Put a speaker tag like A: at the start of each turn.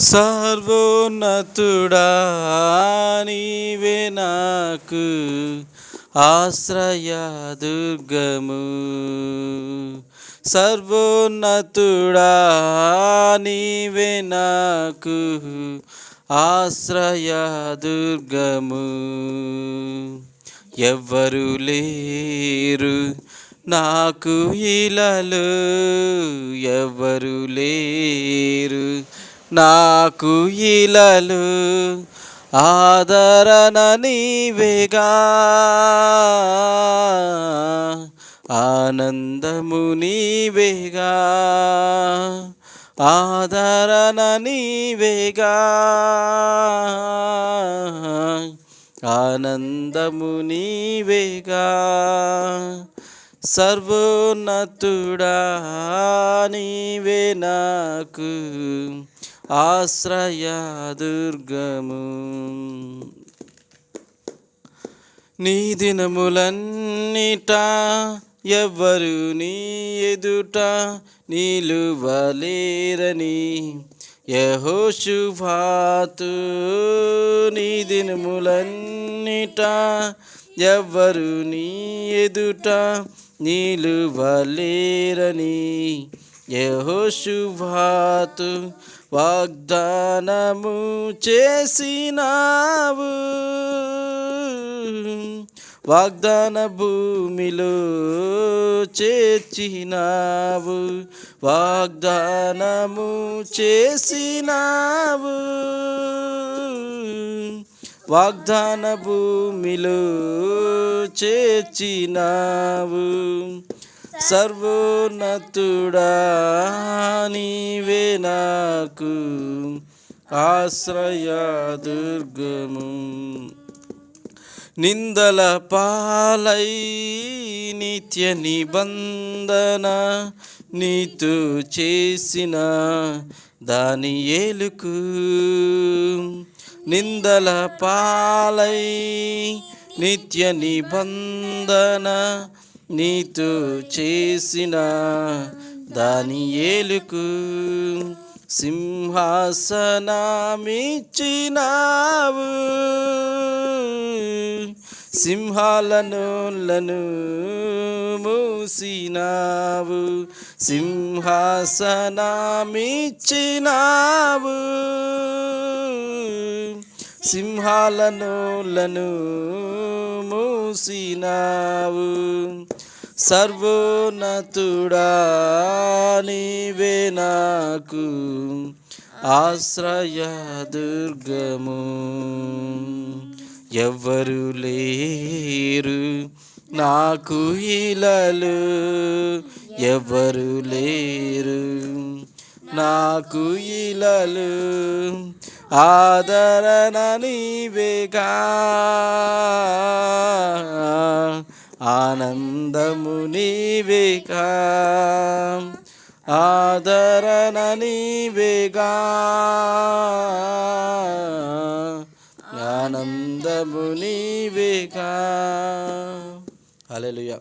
A: సర్వోన్నతుడా నీవే నాకు ఆశ్రయ దుర్గము. సర్వోన్నతుడా నీవే నాకు ఆశ్రయదుర్గము ఎవ్వరు లేరు నాకు ఇలలు ఎవ్వరు లేరు నాకు ఇలలు ఆదరణ నీవేగా. ఆనందము నీవేగా. ఆదరణ నీవేగా. ఆనందము నీవేగా. సర్వోన్నతుడా నీవే నాకు. ఆశ్రయదుర్గము నీ దినములన్నిట ఎవ్వరు నీ ఎదుట నిలువలేరని యహోశుభాతు నీ దినములన్నిట ఎవ్వరు నీ ఎదుట నిలువలేరని యహోశుభాతు వాగ్దానము చేసినావు. వాగ్దాన భూమిలో చేర్చినావు. వాగ్దానము చేసినావు. వాగ్దాన భూమిలో చేర్చినావు. సర్వోన్నతుడా నీవే నాకు ఆశ్రయ దుర్గము. నిందల పాలై నిత్య నిబంధన నీతో చేసిన దాని ఏలుకు. నిందల పాలై నిత్య నిబంధన నీతో చేసిన దాని ఏలుకు సింహాసనమిచ్చినావు. సింహాలను లను మూసినావు. సింహాసనమిచ్చినావు. సింహాలను లను మూసినావు. సర్వోన్నతుడా నీవే నాకు ఆశ్రయ దుర్గము. ఎవ్వరు లేరు నాకు ఇలలు. ఎవరు లేరు నాకు ఇలలు. ఆదరణ నీవేగా. ఆనందము నీవేగా. ఆదరణ నీవేగా. ఆనందము నీవేగా. అలెలుయా